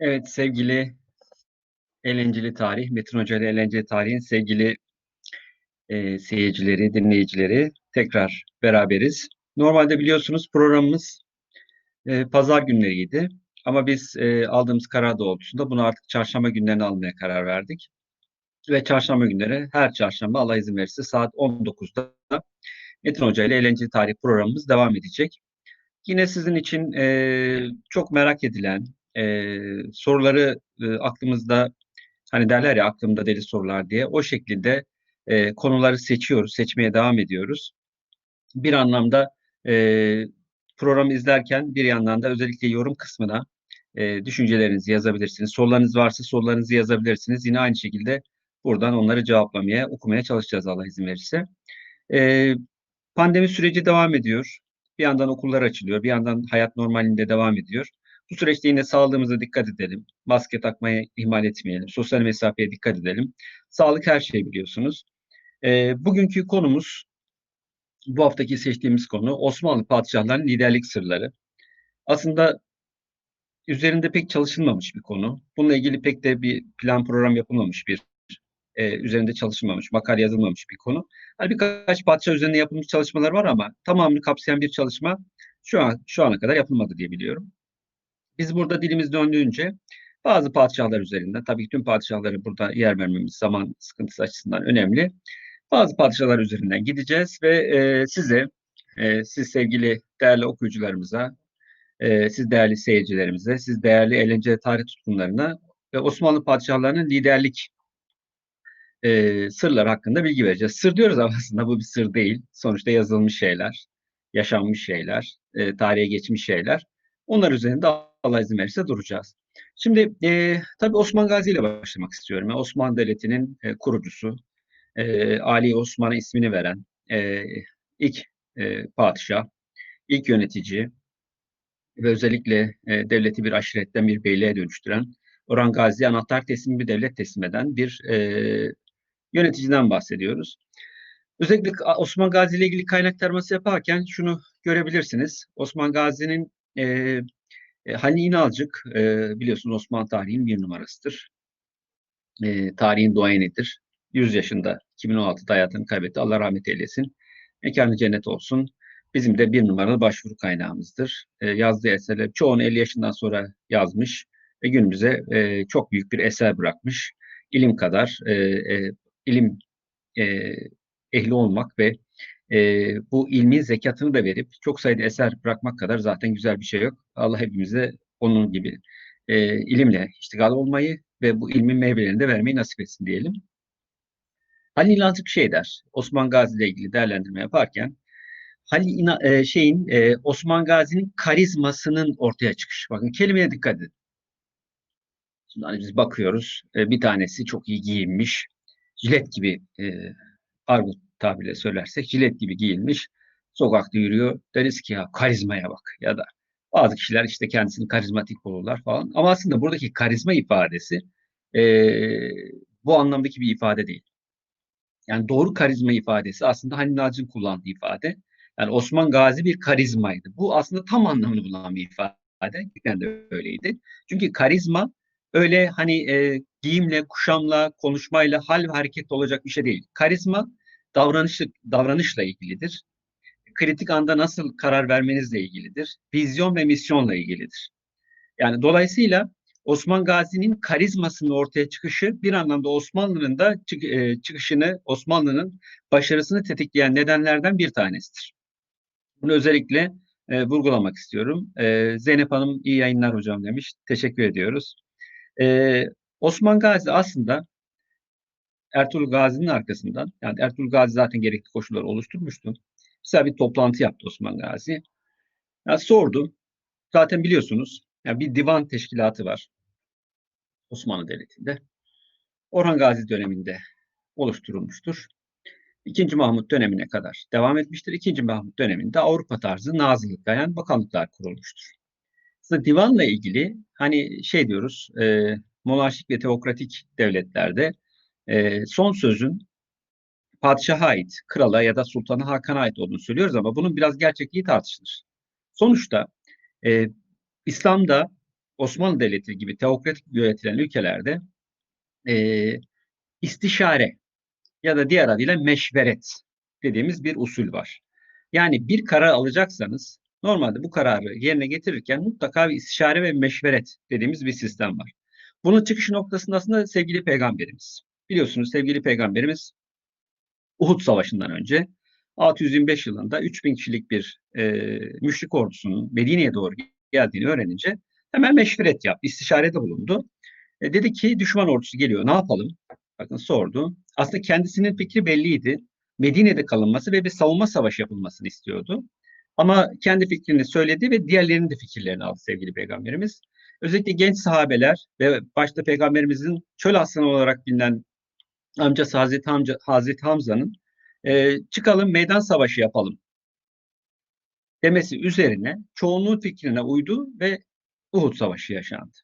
Evet sevgili Eğlenceli Tarih, Metin Hoca ile Eğlenceli Tarih'in sevgili e, seyircileri, dinleyicileri tekrar beraberiz. Normalde biliyorsunuz programımız e, pazar günleriydi. Ama biz e, aldığımız karar doğrultusunda bunu artık çarşamba günlerine almaya karar verdik. Ve çarşamba günleri her çarşamba Allah izin verirse saat 19'da Metin Hoca ile Eğlenceli Tarih programımız devam edecek. Yine sizin için e, çok merak edilen e, soruları e, aklımızda hani derler ya aklımda deli sorular diye o şekilde e, konuları seçiyoruz, seçmeye devam ediyoruz. Bir anlamda e, programı izlerken bir yandan da özellikle yorum kısmına e, düşüncelerinizi yazabilirsiniz. Sorularınız varsa sorularınızı yazabilirsiniz. Yine aynı şekilde buradan onları cevaplamaya, okumaya çalışacağız Allah izin verirse. E, pandemi süreci devam ediyor. Bir yandan okullar açılıyor, bir yandan hayat normalinde devam ediyor. Bu süreçte yine sağlığımıza dikkat edelim. Maske takmaya ihmal etmeyelim. Sosyal mesafeye dikkat edelim. Sağlık her şey biliyorsunuz. E, bugünkü konumuz, bu haftaki seçtiğimiz konu Osmanlı padişahlarının liderlik sırları. Aslında üzerinde pek çalışılmamış bir konu. Bununla ilgili pek de bir plan program yapılmamış bir e, üzerinde çalışılmamış, makale yazılmamış bir konu. Hani birkaç padişah üzerinde yapılmış çalışmalar var ama tamamını kapsayan bir çalışma şu an şu ana kadar yapılmadı diye biliyorum. Biz burada dilimiz döndüğünce bazı padişahlar üzerinden, tabii ki tüm padişahları burada yer vermemiz zaman sıkıntısı açısından önemli. Bazı padişahlar üzerinden gideceğiz ve e, size, e, siz sevgili değerli okuyucularımıza, e, siz değerli seyircilerimize, siz değerli eğlence tarih tutkunlarına ve Osmanlı padişahlarının liderlik e, sırları hakkında bilgi vereceğiz. Sır diyoruz ama aslında bu bir sır değil. Sonuçta yazılmış şeyler, yaşanmış şeyler, e, tarihe geçmiş şeyler. Onlar üzerinde Allah izin verirse duracağız. Şimdi e, tabii Osman Gazi ile başlamak istiyorum. Yani Osmanlı Devleti'nin e, kurucusu, e, Ali Osman'a ismini veren e, ilk e, padişah, ilk yönetici ve özellikle e, devleti bir aşiretten bir beyliğe dönüştüren, Orhan Gazi anahtar teslim bir devlet teslim eden bir e, yöneticiden bahsediyoruz. Özellikle Osman Gazi ile ilgili kaynak yaparken şunu görebilirsiniz. Osman Gazi'nin e, e, Halil İnalcık e, biliyorsunuz Osmanlı tarihinin bir numarasıdır. E, tarihin duayenidir. 100 yaşında 2016'da hayatını kaybetti. Allah rahmet eylesin. Mekanı cennet olsun. Bizim de bir numaralı başvuru kaynağımızdır. E, yazdığı eserler çoğunu 50 yaşından sonra yazmış ve günümüze e, çok büyük bir eser bırakmış. İlim kadar e, e, ilim e, ehli olmak ve e, bu ilmin zekatını da verip çok sayıda eser bırakmak kadar zaten güzel bir şey yok. Allah hepimize onun gibi e, ilimle iştigal olmayı ve bu ilmin meyvelerini de vermeyi nasip etsin diyelim. Halil İnançık şey der, Osman Gazi ile ilgili değerlendirme yaparken, Halil İna, e, şeyin e, Osman Gazi'nin karizmasının ortaya çıkışı. Bakın kelimeye dikkat edin. Şimdi hani biz bakıyoruz, e, bir tanesi çok iyi giyinmiş, jilet gibi e, argut tabirle söylersek jilet gibi giyinmiş, sokakta yürüyor. Deriz ki ya karizmaya bak ya da bazı kişiler işte kendisini karizmatik bulurlar falan. Ama aslında buradaki karizma ifadesi e, bu anlamdaki bir ifade değil. Yani doğru karizma ifadesi aslında Halil Nacı'nın kullandığı ifade. Yani Osman Gazi bir karizmaydı. Bu aslında tam anlamını bulan bir ifade. Gerçekten de öyleydi. Çünkü karizma öyle hani e, giyimle, kuşamla, konuşmayla, hal ve hareket olacak bir şey değil. Karizma davranış, davranışla ilgilidir. Kritik anda nasıl karar vermenizle ilgilidir. Vizyon ve misyonla ilgilidir. Yani dolayısıyla Osman Gazi'nin karizmasının ortaya çıkışı bir anlamda Osmanlı'nın da e, çıkışını, Osmanlı'nın başarısını tetikleyen nedenlerden bir tanesidir. Bunu özellikle e, vurgulamak istiyorum. E, Zeynep Hanım iyi yayınlar hocam demiş. Teşekkür ediyoruz. E, Osman Gazi aslında Ertuğrul Gazi'nin arkasından, yani Ertuğrul Gazi zaten gerekli koşulları oluşturmuştu. Mesela bir toplantı yaptı Osman Gazi. Yani sordu. Zaten biliyorsunuz yani bir divan teşkilatı var Osmanlı Devleti'nde. Orhan Gazi döneminde oluşturulmuştur. İkinci Mahmut dönemine kadar devam etmiştir. İkinci Mahmut döneminde Avrupa tarzı nazırlık yani bakanlıklar kurulmuştur. Aslında divanla ilgili hani şey diyoruz e, monarşik ve teokratik devletlerde e, son sözün padişaha ait, krala ya da sultana Hakan'a ait olduğunu söylüyoruz ama bunun biraz gerçekliği tartışılır. Sonuçta e, İslam'da Osmanlı Devleti gibi teokratik yönetilen ülkelerde e, istişare ya da diğer adıyla meşveret dediğimiz bir usul var. Yani bir karar alacaksanız normalde bu kararı yerine getirirken mutlaka bir istişare ve meşveret dediğimiz bir sistem var. Bunun çıkış noktasında aslında sevgili peygamberimiz. Biliyorsunuz sevgili peygamberimiz Uhud Savaşı'ndan önce 625 yılında 3000 kişilik bir e, müşrik ordusunun Medine'ye doğru geldiğini öğrenince hemen meşveret yaptı, istişarede bulundu. E, dedi ki düşman ordusu geliyor, ne yapalım? Bakın sordu. Aslında kendisinin fikri belliydi. Medine'de kalınması ve bir savunma savaşı yapılmasını istiyordu. Ama kendi fikrini söyledi ve diğerlerinin de fikirlerini aldı sevgili peygamberimiz. Özellikle genç sahabeler ve başta peygamberimizin çöl aslanı olarak bilinen amcası Hazreti, Hamza, Hazreti Hamza'nın e, çıkalım meydan savaşı yapalım demesi üzerine çoğunluğun fikrine uydu ve Uhud Savaşı yaşandı.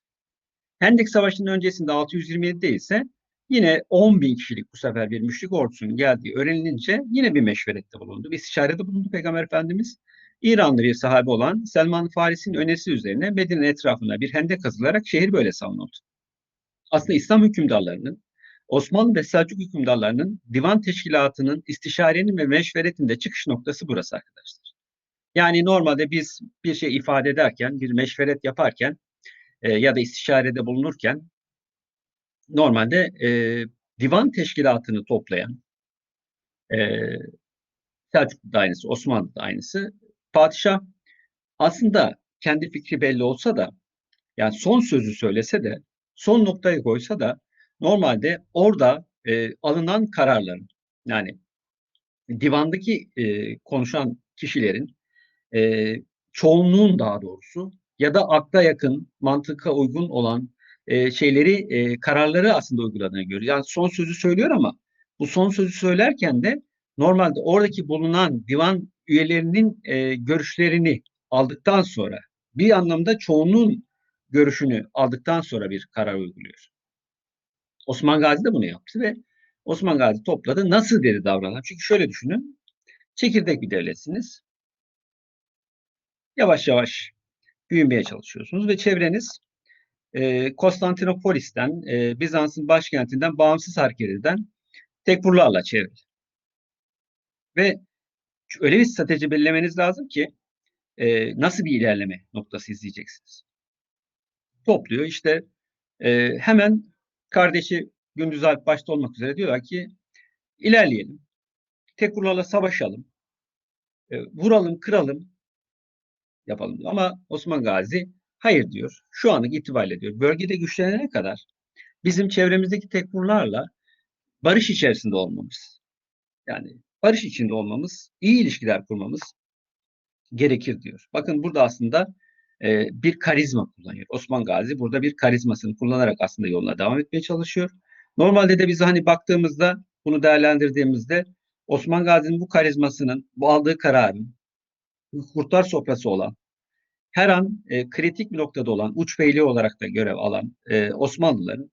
Hendek Savaşı'nın öncesinde 627'de ise yine 10 bin kişilik bu sefer bir müşrik ordusunun geldiği öğrenilince yine bir meşverette bulundu. Bir istişarede bulundu Peygamber Efendimiz. İranlı bir sahabe olan Selman Farisi'nin önesi üzerine Medine etrafına bir hendek kazılarak şehir böyle savunuldu. Aslında İslam hükümdarlarının Osmanlı ve Selçuk hükümdarlarının divan teşkilatının istişarenin ve meşveretinde çıkış noktası burası arkadaşlar. Yani normalde biz bir şey ifade ederken, bir meşveret yaparken e, ya da istişarede bulunurken normalde e, divan teşkilatını toplayan e, Selçuklu da aynısı, Osmanlı da aynısı. Padişah aslında kendi fikri belli olsa da yani son sözü söylese de son noktayı koysa da normalde orada e, alınan kararların yani divandaki e, konuşan kişilerin e, çoğunluğun daha doğrusu ya da akla yakın, mantıka uygun olan e, şeyleri, e, kararları aslında uyguladığını görüyoruz. Yani son sözü söylüyor ama bu son sözü söylerken de normalde oradaki bulunan divan üyelerinin e, görüşlerini aldıktan sonra bir anlamda çoğunluğun görüşünü aldıktan sonra bir karar uyguluyor. Osman Gazi de bunu yaptı ve Osman Gazi topladı. Nasıl dedi davranan? Çünkü şöyle düşünün. Çekirdek bir devletsiniz. Yavaş yavaş büyümeye çalışıyorsunuz ve çevreniz e, Konstantinopolis'ten, e, Bizans'ın başkentinden bağımsız hareket eden tekfurlarla çevrili. Ve öyle bir strateji belirlemeniz lazım ki e, nasıl bir ilerleme noktası izleyeceksiniz. Topluyor işte e, hemen kardeşi Gündüz Alp başta olmak üzere diyorlar ki ilerleyelim. Tekfurlarla savaşalım. E, vuralım, kıralım, yapalım. Ama Osman Gazi hayır diyor. Şu anlık itibariyle diyor. Bölgede güçlenene kadar bizim çevremizdeki tekfurlarla barış içerisinde olmamız. Yani barış içinde olmamız, iyi ilişkiler kurmamız gerekir diyor. Bakın burada aslında e, bir karizma kullanıyor. Osman Gazi burada bir karizmasını kullanarak aslında yoluna devam etmeye çalışıyor. Normalde de biz hani baktığımızda bunu değerlendirdiğimizde Osman Gazi'nin bu karizmasının, bu aldığı kararın kurtlar sofrası olan, her an e, kritik bir noktada olan, uç beyliği olarak da görev alan e, Osmanlıların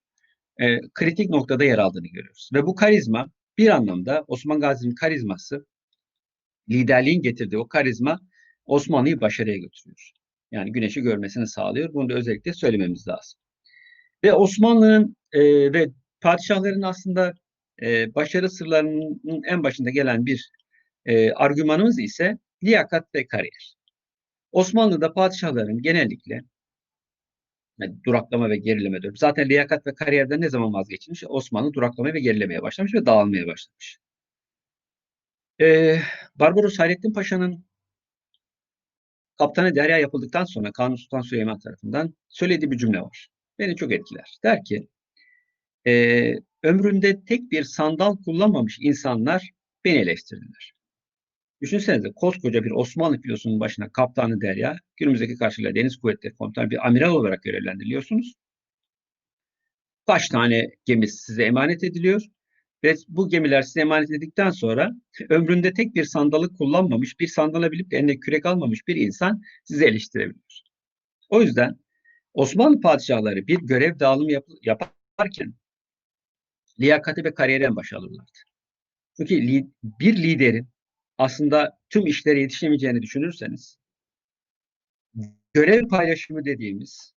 e, kritik noktada yer aldığını görüyoruz. Ve bu karizma bir anlamda Osman Gazi'nin karizması, liderliğin getirdiği o karizma Osmanlı'yı başarıya götürüyor. Yani güneşi görmesini sağlıyor. Bunu da özellikle söylememiz lazım. Ve Osmanlı'nın e, ve padişahların aslında e, başarı sırlarının en başında gelen bir e, argümanımız ise liyakat ve kariyer. Osmanlı'da padişahların genellikle yani duraklama ve gerileme diyorum. Zaten liyakat ve kariyerden ne zaman vazgeçilmiş? Osmanlı duraklamaya ve gerilemeye başlamış ve dağılmaya başlamış. Ee, Barbaros Hayrettin Paşa'nın Kaptanı Derya yapıldıktan sonra Kanuni Sultan Süleyman tarafından söylediği bir cümle var. Beni çok etkiler. Der ki, e, ömründe tek bir sandal kullanmamış insanlar beni eleştirdiler. Düşünsenize koskoca bir Osmanlı filosunun başına kaptanı Derya, günümüzdeki karşılığıyla Deniz Kuvvetleri Komutanı bir amiral olarak görevlendiriliyorsunuz. Kaç tane gemi size emanet ediliyor ve bu gemiler size emanet edildikten sonra ömründe tek bir sandalı kullanmamış, bir sandala bilip de eline kürek almamış bir insan sizi eleştirebilir. O yüzden Osmanlı padişahları bir görev dağılımı yap yaparken liyakati ve kariyeri en başa alırlardı. Çünkü li bir liderin aslında tüm işlere yetişemeyeceğini düşünürseniz görev paylaşımı dediğimiz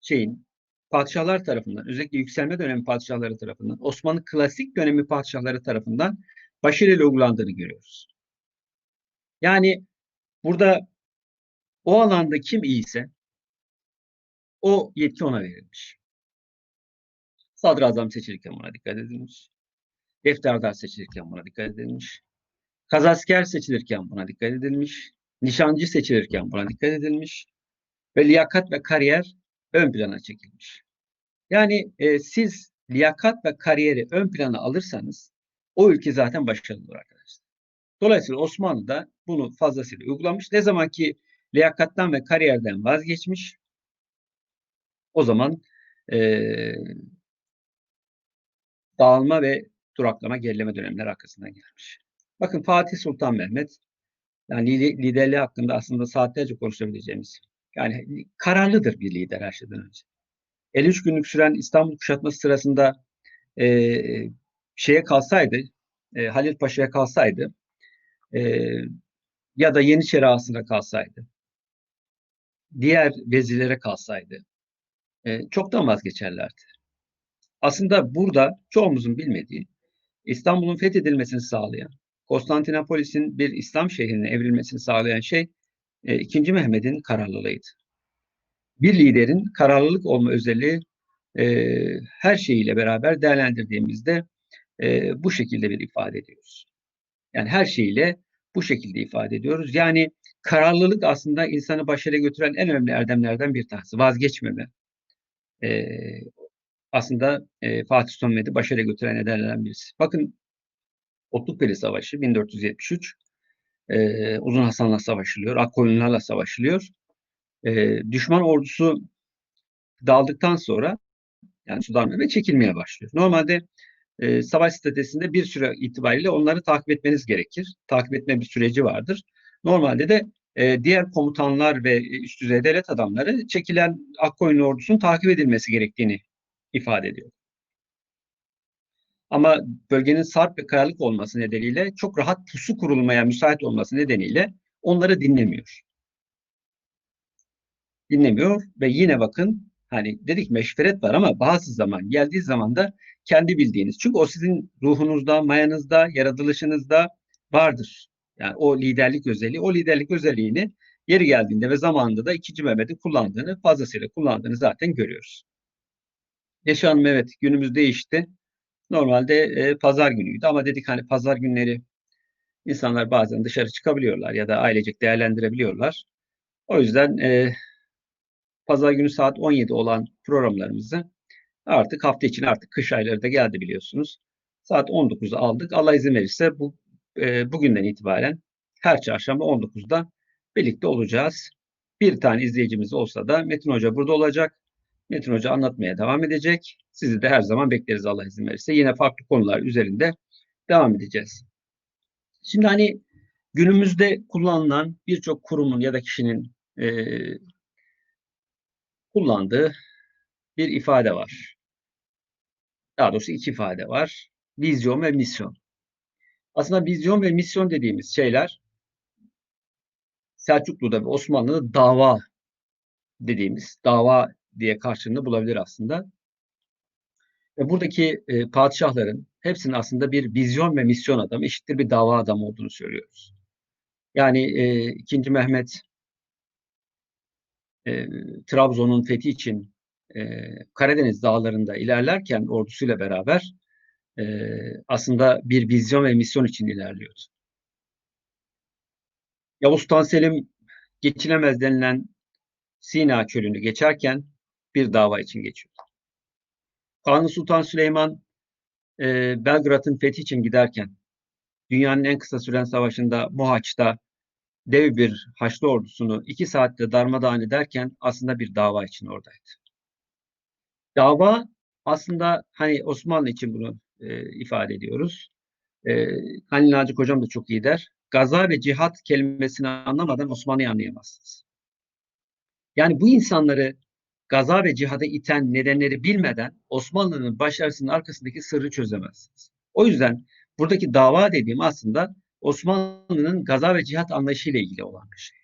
şeyin padişahlar tarafından, özellikle yükselme dönemi padişahları tarafından, Osmanlı klasik dönemi padişahları tarafından başarıyla uygulandığını görüyoruz. Yani burada o alanda kim iyiyse o yetki ona verilmiş. Sadrazam seçilirken buna dikkat edilmiş. Defterdar seçilirken buna dikkat edilmiş. Kazasker seçilirken buna dikkat edilmiş. Nişancı seçilirken buna dikkat edilmiş. Ve liyakat ve kariyer ön plana çekilmiş. Yani e, siz liyakat ve kariyeri ön plana alırsanız o ülke zaten başarılı olur arkadaşlar. Dolayısıyla Osmanlı da bunu fazlasıyla uygulamış. Ne zaman ki liyakattan ve kariyerden vazgeçmiş o zaman e, dağılma ve duraklama, gerileme dönemleri arkasından gelmiş. Bakın Fatih Sultan Mehmet yani liderliği hakkında aslında saatlerce konuşabileceğimiz yani kararlıdır bir lider her şeyden önce. 53 günlük süren İstanbul kuşatması sırasında e, şeye kalsaydı, e, Halil Paşa'ya kalsaydı e, ya da Yeniçeri ağasına kalsaydı, diğer vezirlere kalsaydı e, çoktan vazgeçerlerdi. Aslında burada çoğumuzun bilmediği İstanbul'un fethedilmesini sağlayan, Konstantinopolis'in bir İslam şehrine evrilmesini sağlayan şey e, 2. Mehmet'in kararlılığıydı. Bir liderin kararlılık olma özelliği e, her şeyiyle beraber değerlendirdiğimizde e, bu şekilde bir ifade ediyoruz. Yani her şeyiyle bu şekilde ifade ediyoruz. Yani kararlılık aslında insanı başarıya götüren en önemli erdemlerden bir tanesi. Vazgeçmeme. E, aslında e, Fatih Mehmet'i başarıya götüren nedenlerden birisi. Bakın Otlukbeli Savaşı 1473 e, Uzun Hasan'la savaşılıyor, Akkoyunlarla savaşılıyor. E, düşman ordusu dağıldıktan sonra yani Sudan ve çekilmeye başlıyor. Normalde e, savaş stratejisinde bir süre itibariyle onları takip etmeniz gerekir. Takip etme bir süreci vardır. Normalde de e, diğer komutanlar ve üst düzey devlet adamları çekilen Akkoyun ordusunun takip edilmesi gerektiğini ifade ediyor. Ama bölgenin sarp ve kayalık olması nedeniyle çok rahat pusu kurulmaya müsait olması nedeniyle onları dinlemiyor. Dinlemiyor ve yine bakın hani dedik meşveret var ama bazı zaman geldiği zaman da kendi bildiğiniz. Çünkü o sizin ruhunuzda, mayanızda, yaratılışınızda vardır. Yani o liderlik özelliği, o liderlik özelliğini yeri geldiğinde ve zamanında da ikinci Mehmet'in kullandığını, fazlasıyla kullandığını zaten görüyoruz. Yaşanım evet günümüz değişti. Normalde e, pazar günüydü ama dedik hani pazar günleri insanlar bazen dışarı çıkabiliyorlar ya da ailecek değerlendirebiliyorlar. O yüzden e, pazar günü saat 17 olan programlarımızı artık hafta için artık kış ayları da geldi biliyorsunuz. Saat 19'a aldık. Allah izin verirse bu e, bugünden itibaren her çarşamba 19'da birlikte olacağız. Bir tane izleyicimiz olsa da Metin Hoca burada olacak. Metin Hoca anlatmaya devam edecek. Sizi de her zaman bekleriz Allah izin verirse. Yine farklı konular üzerinde devam edeceğiz. Şimdi hani günümüzde kullanılan birçok kurumun ya da kişinin e, kullandığı bir ifade var. Daha doğrusu iki ifade var. Vizyon ve misyon. Aslında vizyon ve misyon dediğimiz şeyler Selçuklu'da ve Osmanlı'da dava dediğimiz dava diye karşılığını bulabilir aslında. Ve buradaki e, padişahların hepsinin aslında bir vizyon ve misyon adamı, eşittir bir dava adamı olduğunu söylüyoruz. Yani e, 2. Mehmet e, Trabzon'un fethi için e, Karadeniz dağlarında ilerlerken ordusuyla beraber e, aslında bir vizyon ve misyon için ilerliyordu. Yavuz Sultan Selim geçilemez denilen Sina çölünü geçerken bir dava için geçiyor. Kanuni Sultan Süleyman e, Belgrad'ın fethi için giderken dünyanın en kısa süren savaşında Mohaç'ta dev bir Haçlı ordusunu iki saatte darmadağın ederken aslında bir dava için oradaydı. Dava aslında hani Osmanlı için bunu e, ifade ediyoruz. E, Halil Naci Hocam da çok iyi der. Gaza ve cihat kelimesini anlamadan Osmanlı'yı anlayamazsınız. Yani bu insanları gaza ve cihada iten nedenleri bilmeden Osmanlı'nın başarısının arkasındaki sırrı çözemezsiniz. O yüzden buradaki dava dediğim aslında Osmanlı'nın gaza ve cihat anlayışıyla ilgili olan bir şey.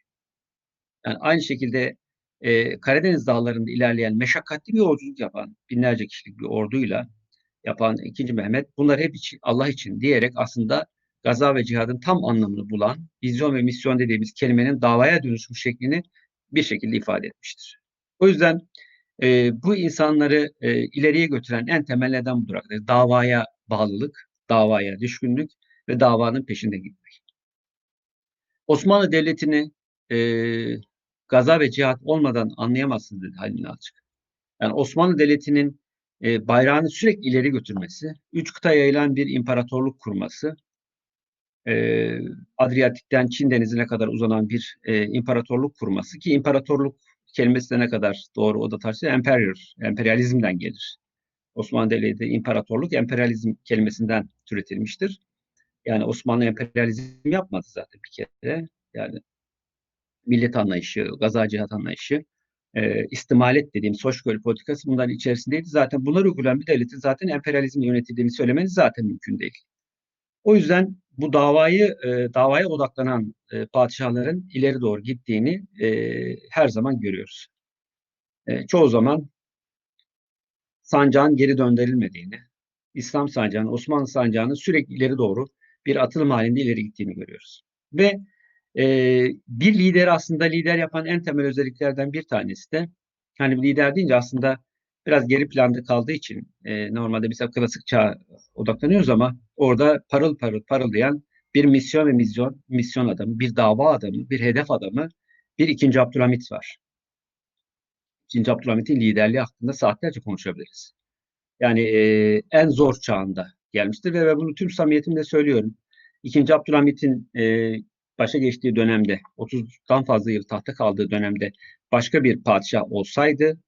Yani aynı şekilde e, Karadeniz dağlarında ilerleyen meşakkatli bir yolculuk yapan binlerce kişilik bir orduyla yapan 2. Mehmet bunlar hep için, Allah için diyerek aslında gaza ve cihadın tam anlamını bulan vizyon ve misyon dediğimiz kelimenin davaya dönüşmüş şeklini bir şekilde ifade etmiştir. O yüzden e, bu insanları e, ileriye götüren en temel neden budur. Davaya bağlılık, davaya düşkünlük ve davanın peşinde gitmek. Osmanlı Devleti'ni e, gaza ve cihat olmadan anlayamazsınız dedi Halil. Yani Osmanlı Devleti'nin e, bayrağını sürekli ileri götürmesi, üç kıta yayılan bir imparatorluk kurması, e, Adriyatik'ten Çin denizine kadar uzanan bir e, imparatorluk kurması ki imparatorluk kelimesi de ne kadar doğru o da tartışılır. Emperor, emperyalizmden gelir. Osmanlı Devleti imparatorluk emperyalizm kelimesinden türetilmiştir. Yani Osmanlı emperyalizm yapmadı zaten bir kere. Yani millet anlayışı, gaza cihat anlayışı, e, istimalet dediğim hoşgörü politikası bunların içerisindeydi. Zaten bunları uygulayan bir devletin zaten emperyalizmle yönetildiğini söylemeniz zaten mümkün değil. O yüzden bu davayı e, davaya odaklanan e, padişahların ileri doğru gittiğini e, her zaman görüyoruz. E, çoğu zaman sancağın geri döndürülmediğini, İslam sancağının, Osmanlı sancağının sürekli ileri doğru bir atılım halinde ileri gittiğini görüyoruz. Ve e, bir lider aslında lider yapan en temel özelliklerden bir tanesi de hani lider deyince aslında biraz geri planda kaldığı için e, normalde biz klasik çağ odaklanıyoruz ama orada parıl parıl parıldayan bir misyon ve misyon, misyon adamı, bir dava adamı, bir hedef adamı, bir ikinci Abdülhamit var. İkinci Abdülhamit'in liderliği hakkında saatlerce konuşabiliriz. Yani e, en zor çağında gelmiştir ve bunu tüm samimiyetimle söylüyorum. İkinci Abdülhamit'in e, başa geçtiği dönemde, 30'dan fazla yıl tahta kaldığı dönemde başka bir padişah olsaydı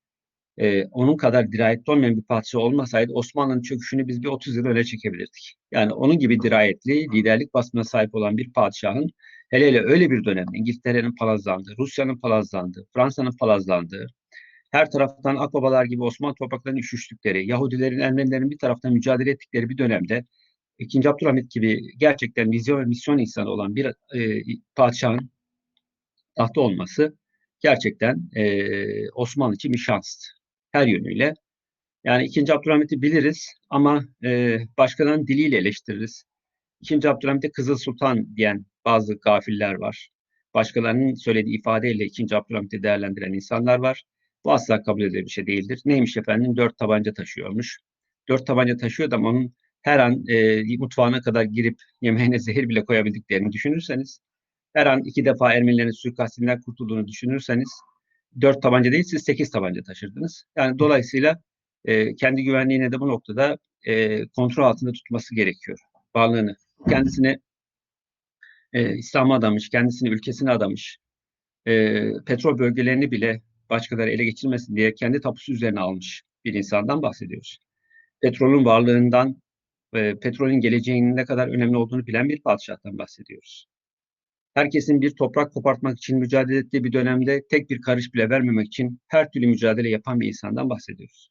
e, onun kadar dirayetli olmayan bir padişah olmasaydı Osmanlı'nın çöküşünü biz bir 30 yıl öne çekebilirdik. Yani onun gibi dirayetli, liderlik basmına sahip olan bir padişahın hele hele öyle bir dönemde İngiltere'nin palazlandığı, Rusya'nın palazlandığı, Fransa'nın palazlandığı, her taraftan akbabalar gibi Osmanlı topraklarının üşüştükleri, Yahudilerin, Ermenilerin bir taraftan mücadele ettikleri bir dönemde İkinci Abdülhamit gibi gerçekten vizyon ve misyon insanı olan bir e, padişahın tahta olması gerçekten e, Osmanlı için bir şanstı her yönüyle. Yani ikinci Abdülhamit'i biliriz ama e, başkalarının diliyle eleştiririz. İkinci Abdülhamit'e Kızıl Sultan diyen bazı gafiller var. Başkalarının söylediği ifadeyle ikinci Abdülhamit'i değerlendiren insanlar var. Bu asla kabul edilir bir şey değildir. Neymiş efendim? Dört tabanca taşıyormuş. Dört tabanca taşıyor da onun her an e, mutfağına kadar girip yemeğine zehir bile koyabildiklerini düşünürseniz, her an iki defa Ermenilerin suikastinden kurtulduğunu düşünürseniz, dört tabanca değil siz sekiz tabanca taşırdınız. Yani dolayısıyla e, kendi güvenliğine de bu noktada e, kontrol altında tutması gerekiyor. Varlığını. Kendisini e, İslam'a adamış, kendisini ülkesine adamış, e, petrol bölgelerini bile başkaları ele geçirmesin diye kendi tapusu üzerine almış bir insandan bahsediyoruz. Petrolün varlığından, e, petrolün geleceğinin ne kadar önemli olduğunu bilen bir padişahtan bahsediyoruz herkesin bir toprak kopartmak için mücadele ettiği bir dönemde tek bir karış bile vermemek için her türlü mücadele yapan bir insandan bahsediyoruz.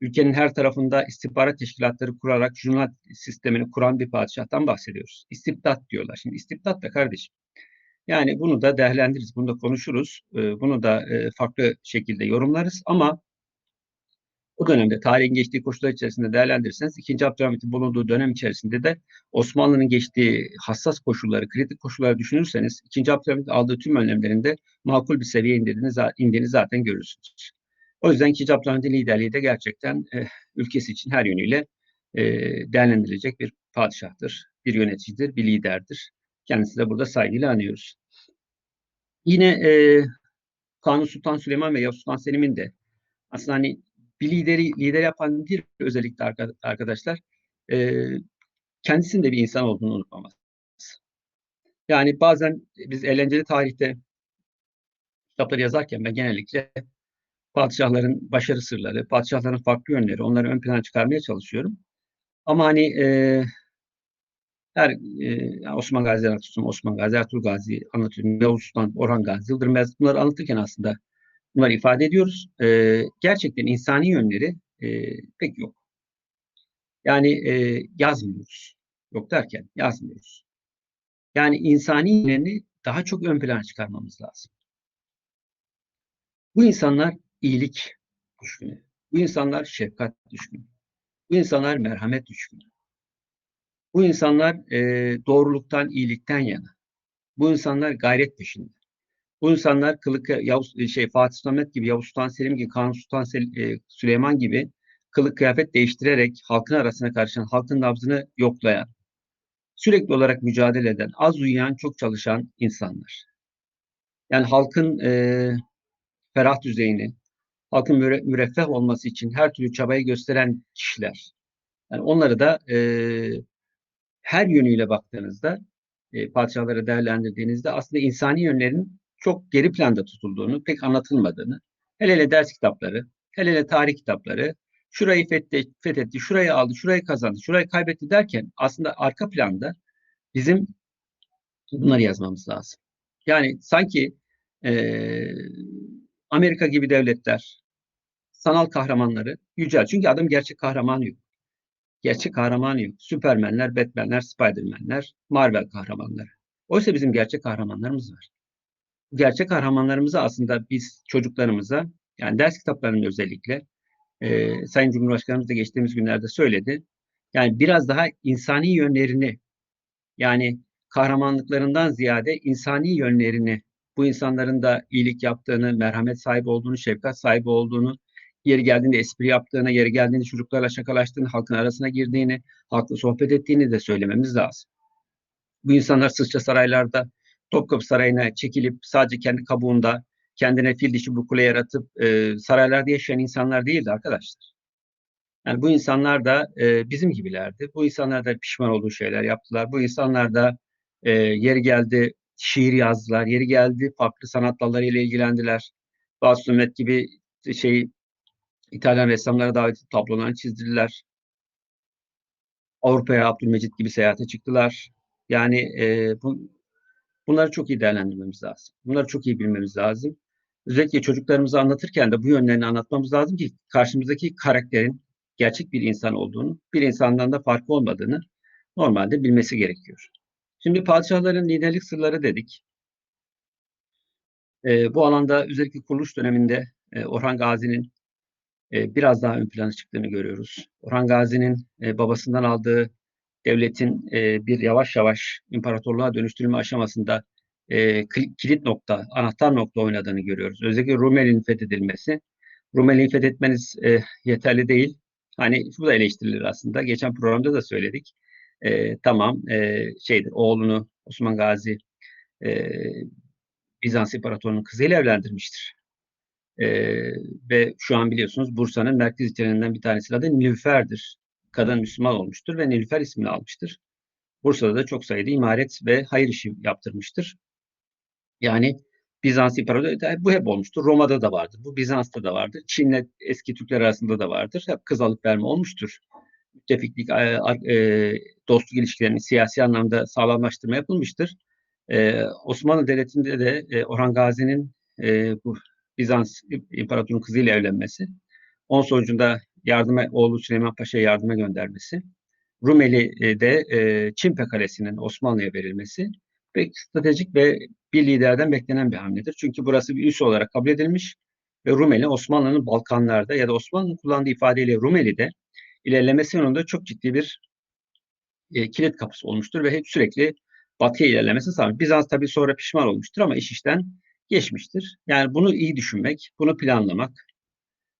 Ülkenin her tarafında istihbarat teşkilatları kurarak jurnal sistemini kuran bir padişahtan bahsediyoruz. İstibdat diyorlar. Şimdi istibdat da kardeşim. Yani bunu da değerlendiririz, bunu da konuşuruz, bunu da farklı şekilde yorumlarız ama o dönemde tarihin geçtiği koşullar içerisinde değerlendirirseniz 2. Abdülhamit'in bulunduğu dönem içerisinde de Osmanlı'nın geçtiği hassas koşulları, kritik koşulları düşünürseniz 2. Abdülhamit aldığı tüm önlemlerinde makul bir seviyeye indiğini, indiğini zaten görürsünüz. O yüzden 2. Abdülhamit'in liderliği de gerçekten e, ülkesi için her yönüyle e, değerlendirilecek bir padişahtır, bir yöneticidir, bir liderdir. Kendisi de burada saygıyla anıyoruz. Yine e, Kanun Sultan Süleyman ve Yavuz Sultan Selim'in de aslında hani bir lideri lider yapan bir özellikle arkadaşlar e, kendisinin de bir insan olduğunu unutmaması. Yani bazen biz eğlenceli tarihte kitapları yazarken ben genellikle padişahların başarı sırları, padişahların farklı yönleri, onları ön plana çıkarmaya çalışıyorum. Ama hani e, her e, Osman Gazi anlatıyorum, Osman Gazi, Ertuğrul Gazi anlatıyorum, Yavuz Sultan, Orhan Gazi, Yıldırım Beyazıt bunları anlatırken aslında bunları ifade ediyoruz. E, gerçekten insani yönleri e, pek yok. Yani e, yazmıyoruz. Yok derken yazmıyoruz. Yani insani yönlerini daha çok ön plana çıkarmamız lazım. Bu insanlar iyilik düşkünü. Bu insanlar şefkat düşkünü. Bu insanlar merhamet düşkünü. Bu insanlar e, doğruluktan, iyilikten yana. Bu insanlar gayret peşinde. Bu insanlar kılık Yavuz, şey Fatih Sultan Mehmet gibi, Yavuz Sultan Selim gibi, Kanuni Sultan Sel, e, Süleyman gibi kılık kıyafet değiştirerek halkın arasına karışan, halkın nabzını yoklayan, sürekli olarak mücadele eden, az uyuyan, çok çalışan insanlar. Yani halkın e, ferah düzeyini, halkın müre, müreffeh olması için her türlü çabayı gösteren kişiler. Yani onları da e, her yönüyle baktığınızda, e, padişahları değerlendirdiğinizde aslında insani yönlerin çok geri planda tutulduğunu, pek anlatılmadığını, hele hele ders kitapları, hele hele tarih kitapları, şurayı fethetti, fethetti, şurayı aldı, şurayı kazandı, şurayı kaybetti derken aslında arka planda bizim bunları yazmamız lazım. Yani sanki e, Amerika gibi devletler sanal kahramanları yücel. Çünkü adam gerçek kahraman yok. Gerçek kahraman yok. Süpermenler, Batmanler, Spidermanler, Marvel kahramanları. Oysa bizim gerçek kahramanlarımız var. Gerçek kahramanlarımızı aslında biz çocuklarımıza, yani ders kitaplarının özellikle, e, Sayın Cumhurbaşkanımız da geçtiğimiz günlerde söyledi. Yani biraz daha insani yönlerini, yani kahramanlıklarından ziyade insani yönlerini, bu insanların da iyilik yaptığını, merhamet sahibi olduğunu, şefkat sahibi olduğunu, yeri geldiğinde espri yaptığını, yeri geldiğinde çocuklarla şakalaştığını, halkın arasına girdiğini, halkla sohbet ettiğini de söylememiz lazım. Bu insanlar sıçra saraylarda Topkapı Sarayı'na çekilip sadece kendi kabuğunda kendine fil dişi bu kule yaratıp e, saraylarda yaşayan insanlar değildi arkadaşlar. Yani bu insanlar da e, bizim gibilerdi. Bu insanlar da pişman olduğu şeyler yaptılar. Bu insanlar da e, yeri geldi şiir yazdılar. Yeri geldi farklı sanat dallarıyla ilgilendiler. Bazı Sümmet gibi şey İtalyan ressamlara davet tablolarını çizdirdiler. Avrupa'ya Abdülmecit gibi seyahate çıktılar. Yani e, bu, bunları çok iyi değerlendirmemiz lazım. Bunları çok iyi bilmemiz lazım. Özellikle çocuklarımıza anlatırken de bu yönlerini anlatmamız lazım ki karşımızdaki karakterin gerçek bir insan olduğunu, bir insandan da farkı olmadığını normalde bilmesi gerekiyor. Şimdi padişahların liderlik sırları dedik. E, bu alanda özellikle kuruluş döneminde e, Orhan Gazi'nin e, biraz daha ön plana çıktığını görüyoruz. Orhan Gazi'nin e, babasından aldığı devletin e, bir yavaş yavaş imparatorluğa dönüştürülme aşamasında e, kilit nokta, anahtar nokta oynadığını görüyoruz. Özellikle Rumeli'nin fethedilmesi. Rumeli'yi fethetmeniz e, yeterli değil. Hani bu da eleştirilir aslında. Geçen programda da söyledik. E, tamam e, şeydir, oğlunu Osman Gazi e, Bizans İmparatorluğu'nun kızıyla evlendirmiştir. E, ve şu an biliyorsunuz Bursa'nın merkez ilçelerinden bir tanesi adı Nilüfer'dir. Kadın Müslüman olmuştur ve Nilüfer ismini almıştır. Bursa'da da çok sayıda imaret ve hayır işi yaptırmıştır. Yani Bizans İmparatorluğu bu hep olmuştur. Roma'da da vardır. Bu Bizans'ta da vardır. Çin'le eski Türkler arasında da vardır. Hep kız alıp verme olmuştur. Müttefiklik, e, e, dostluk ilişkilerini siyasi anlamda sağlamlaştırma yapılmıştır. E, Osmanlı Devleti'nde de Orhan Gazi'nin bu Bizans İmparatorluğu'nun kızıyla evlenmesi, onun sonucunda yardıma, oğlu Süleyman Paşa'ya yardıma göndermesi, Rumeli'de e, Çimpe Kalesi'nin Osmanlı'ya verilmesi pek stratejik ve bir liderden beklenen bir hamledir. Çünkü burası bir üs olarak kabul edilmiş ve Rumeli Osmanlı'nın Balkanlarda ya da Osmanlı'nın kullandığı ifadeyle Rumeli'de ilerlemesi yolunda çok ciddi bir e, kilit kapısı olmuştur ve hep sürekli batıya ilerlemesi sağlamış. Bizans tabii sonra pişman olmuştur ama iş işten geçmiştir. Yani bunu iyi düşünmek, bunu planlamak,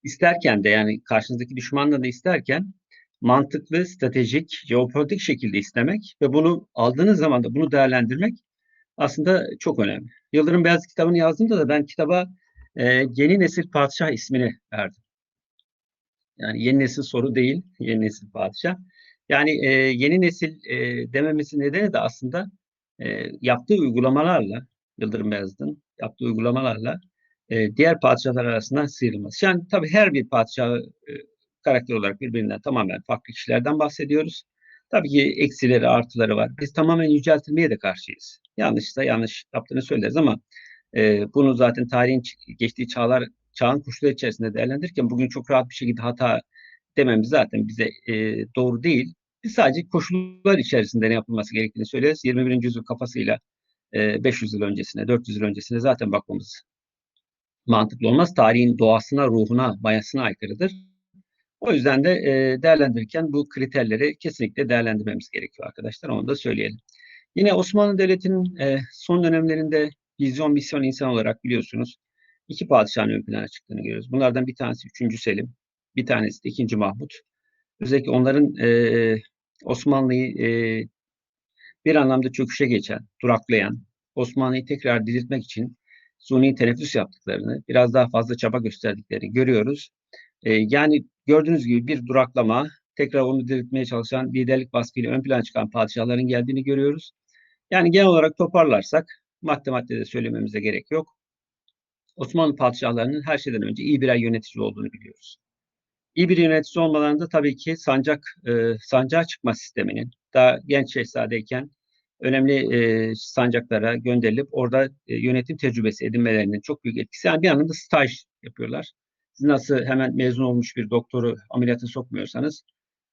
isterken de yani karşınızdaki düşmanla da isterken mantıklı, stratejik, jeopolitik şekilde istemek ve bunu aldığınız zaman da bunu değerlendirmek aslında çok önemli. Yıldırım Beyaz kitabını yazdığımda da ben kitaba e, yeni nesil padişah ismini verdim. Yani yeni nesil soru değil, yeni nesil padişah. Yani e, yeni nesil e, dememesi nedeni de aslında e, yaptığı uygulamalarla, Yıldırım Beyazıt'ın yaptığı uygulamalarla e, diğer padişahlar arasından sıyrılması. Yani tabii her bir padişah e, karakter olarak birbirinden tamamen farklı kişilerden bahsediyoruz. Tabii ki eksileri, artıları var. Biz tamamen yüceltilmeye de karşıyız. Yanlışsa yanlış yaptığını söyleriz ama e, bunu zaten tarihin geçtiği çağlar, çağın koşulları içerisinde değerlendirirken bugün çok rahat bir şekilde hata dememiz zaten bize e, doğru değil. Biz sadece koşullar içerisinde ne yapılması gerektiğini söyleriz. 21. yüzyıl kafasıyla e, 500 yıl öncesine, 400 yıl öncesine zaten bakmamız mantıklı olmaz. Tarihin doğasına, ruhuna, mayasına aykırıdır. O yüzden de e, değerlendirirken bu kriterleri kesinlikle değerlendirmemiz gerekiyor arkadaşlar. Onu da söyleyelim. Yine Osmanlı Devleti'nin e, son dönemlerinde vizyon, misyon insan olarak biliyorsunuz iki padişahın ön plana çıktığını görüyoruz. Bunlardan bir tanesi 3. Selim, bir tanesi de 2. Mahmut. Özellikle onların e, Osmanlı'yı e, bir anlamda çöküşe geçen, duraklayan, Osmanlı'yı tekrar diriltmek için suni teneffüs yaptıklarını, biraz daha fazla çaba gösterdiklerini görüyoruz. E, yani gördüğünüz gibi bir duraklama, tekrar onu diriltmeye çalışan liderlik baskıyla ön plana çıkan padişahların geldiğini görüyoruz. Yani genel olarak toparlarsak, madde madde de söylememize gerek yok. Osmanlı padişahlarının her şeyden önce iyi birer yönetici olduğunu biliyoruz. İyi bir yönetici olmalarında tabii ki sancak e, sancağa çıkma sisteminin daha genç şehzadeyken önemli e, sancaklara gönderilip orada e, yönetim tecrübesi edinmelerinin çok büyük etkisi. Yani bir anlamda staj yapıyorlar. Siz nasıl hemen mezun olmuş bir doktoru ameliyata sokmuyorsanız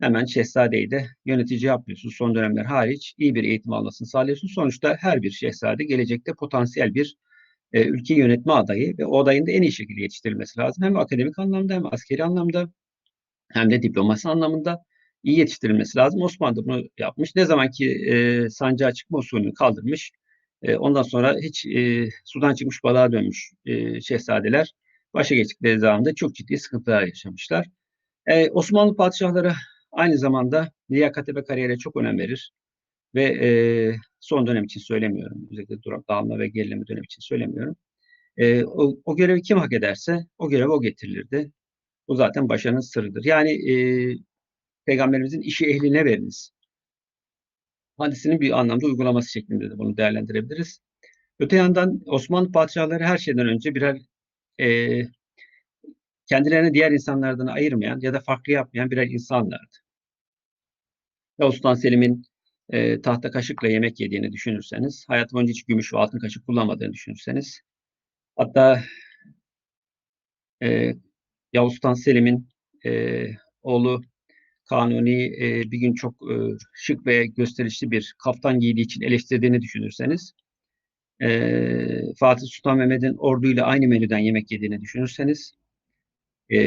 hemen şehzadeyi de yönetici yapıyorsunuz. Son dönemler hariç iyi bir eğitim almasını sağlıyorsunuz. Sonuçta her bir şehzade gelecekte potansiyel bir e, ülke yönetme adayı ve o adayın da en iyi şekilde yetiştirilmesi lazım. Hem akademik anlamda hem askeri anlamda hem de diplomasi anlamında iyi yetiştirilmesi lazım. Osmanlı bunu yapmış. Ne zaman ki e, sancağa çıkma usulünü kaldırmış, e, ondan sonra hiç e, sudan çıkmış balığa dönmüş e, şehzadeler başa geçtikleri zamanda çok ciddi sıkıntılar yaşamışlar. E, Osmanlı padişahları aynı zamanda liyakate ve kariyere çok önem verir. Ve e, son dönem için söylemiyorum. Özellikle durak dağılma ve gerileme dönem için söylemiyorum. E, o, o görevi kim hak ederse o görevi o getirilirdi. Bu zaten başarının sırrıdır. Yani e, Peygamberimizin işi ehline veriniz. Hadisinin bir anlamda uygulaması şeklinde de bunu değerlendirebiliriz. Öte yandan Osmanlı padişahları her şeyden önce birer e, kendilerini diğer insanlardan ayırmayan ya da farklı yapmayan birer insanlardı. Ya Sultan Selim'in e, tahta kaşıkla yemek yediğini düşünürseniz, hayatı boyunca hiç gümüş ve altın kaşık kullanmadığını düşünürseniz, hatta e, Yavuz Sultan Selim'in e, oğlu Kanuni e, bir gün çok e, şık ve gösterişli bir kaftan giydiği için eleştirdiğini düşünürseniz, e, Fatih Sultan Mehmet'in orduyla aynı menüden yemek yediğini düşünürseniz, e,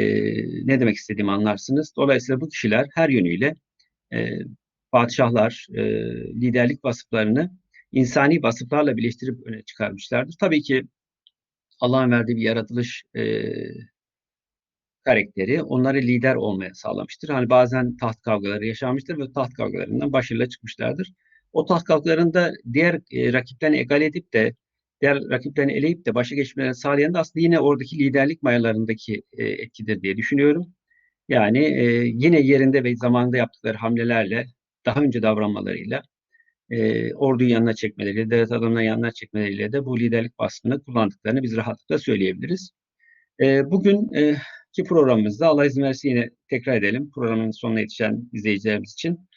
ne demek istediğimi anlarsınız. Dolayısıyla bu kişiler her yönüyle e, padişahlar e, liderlik vasıflarını insani vasıflarla birleştirip öne çıkarmışlardır. Tabii ki Allah'ın verdiği bir yaratılış e, karakteri onları lider olmaya sağlamıştır. Hani bazen taht kavgaları yaşanmıştır ve taht kavgalarından başarıyla çıkmışlardır. O taht kavgalarında diğer e, rakiplerini egal edip de diğer rakiplerini eleyip de başa geçmelerini sağlayan da aslında yine oradaki liderlik mayalarındaki e, etkidir diye düşünüyorum. Yani e, yine yerinde ve zamanında yaptıkları hamlelerle daha önce davranmalarıyla e, orduyu yanına çekmeleriyle, devlet adamlarını yanına çekmeleriyle de bu liderlik baskını kullandıklarını biz rahatlıkla söyleyebiliriz. E, bugün e, ki programımızda Allah izin verirse yine tekrar edelim programın sonuna yetişen izleyicilerimiz için.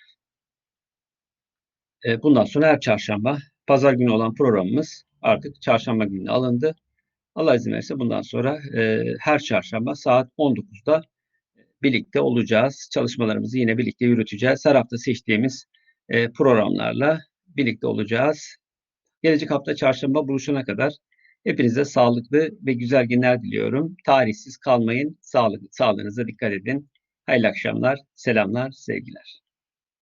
E, bundan sonra her çarşamba, pazar günü olan programımız artık çarşamba gününe alındı. Allah izin verirse bundan sonra e, her çarşamba saat 19'da birlikte olacağız. Çalışmalarımızı yine birlikte yürüteceğiz. Her hafta seçtiğimiz e, programlarla birlikte olacağız. Gelecek hafta çarşamba buluşana kadar hepinize sağlıklı ve güzel günler diliyorum. Tarihsiz kalmayın. Sağlık, sağlığınıza dikkat edin. Hayırlı akşamlar, selamlar, sevgiler.